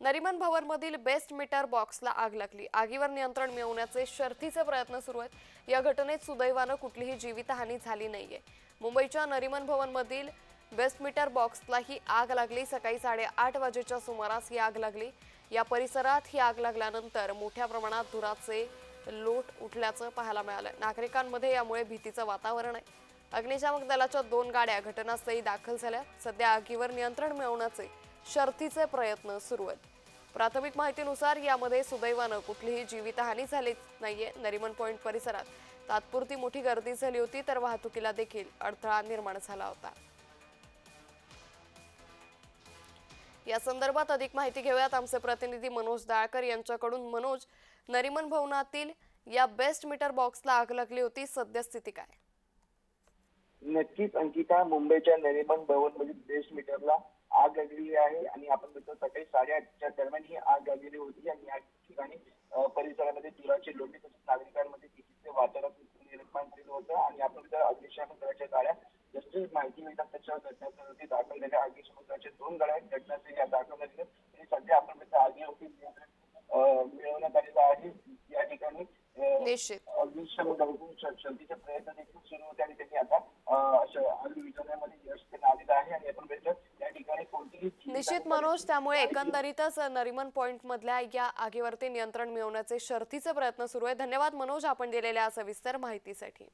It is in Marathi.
नरिमन भवनमधील बेस्ट मीटर बॉक्सला आग लागली. आगीवर नियंत्रण मिळवण्याचे शर्थीचे प्रयत्न सुरू आहेत. या घटनेत सुदैवानं कुठलीही जीवितहानी झाली नाहीये. मुंबईच्या नरिमन भवनमधील बेस्ट मीटर बॉक्सला ही आग लागली. सकाळी साडेआठ वाजेच्या सुमारास ही आग लागली. या परिसरात ही आग लागल्यानंतर मोठ्या प्रमाणात धुराचे लोट उठल्याचं पाहायला मिळालं नागरिकांमध्ये यामुळे भीतीचं वातावरण आहे. अग्निशामक दलाच्या दोन गाड्या घटनास्थळी दाखल झाल्या. सध्या आगीवर नियंत्रण मिळवण्याचे शर्थीचे प्रयत्न सुरू आहेत. प्राथमिक माहितीनुसार यामध्ये सुदैवानं कुठलीही जीवितहानी झालीच नाहीये. नरिमन पॉइंट परिसरात तात्पुरती मोठी गर्दी झाली होती तर वाहतुकीला देखील अडथळा निर्माण झाला होता. या संदर्भात अधिक माहिती घेऊयात आमचे प्रतिनिधी मनोज दाळकर यांच्याकडून. मनोज नरिमन भवनातील या बेस्ट मीटर बॉक्सला आग लागली होती. सद्यस्थिती काय? नक्कीच अंकिता मुंबईच्या नरिमन भवन मधील बेस्ट मीटरला लागलेली आहे आणि आपण बघतो सकाळी साडेआठच्या दरम्यान ही आग लागलेली होती आणि या ठिकाणी परिसरामध्ये धुराचे लोटे तसेच नागरिकांमध्ये भीतीचे वातावरण निर्माण झालेलं होतं आणि आपण जर अग्निशामक दलाच्या गाड्या जशी माहिती मिळतात त्याच्यावर घटनास्थळी दाखल झाल्या अग्निशामक दलाच्या दोन गाड्या घटनास्थळी या दाखल झालेल्या. आणि सध्या आपण बघतो आगीवरती नियंत्रण अं, मिळवण्यात आलेलं आहे. या ठिकाणी अग्निशमन दलाकडून श- शर्थीचे प्रयत्न देखील सुरू होते आणि त्यांनी आता अशा आग यश त्यांना आलेलं आहे आणि आपण बघितलं या ठिकाणी कोणतीही जीवितहानी निश्चित मनोज त्यामुळे एकंदरीतच नरिमन पॉइंट मधल्या या आगीवरती नियंत्रण मिळवण्याचे शर्थीचे प्रयत्न सुरू आहे धन्यवाद मनोज आपण दिलेल्या सविस्तर माहितीसाठी.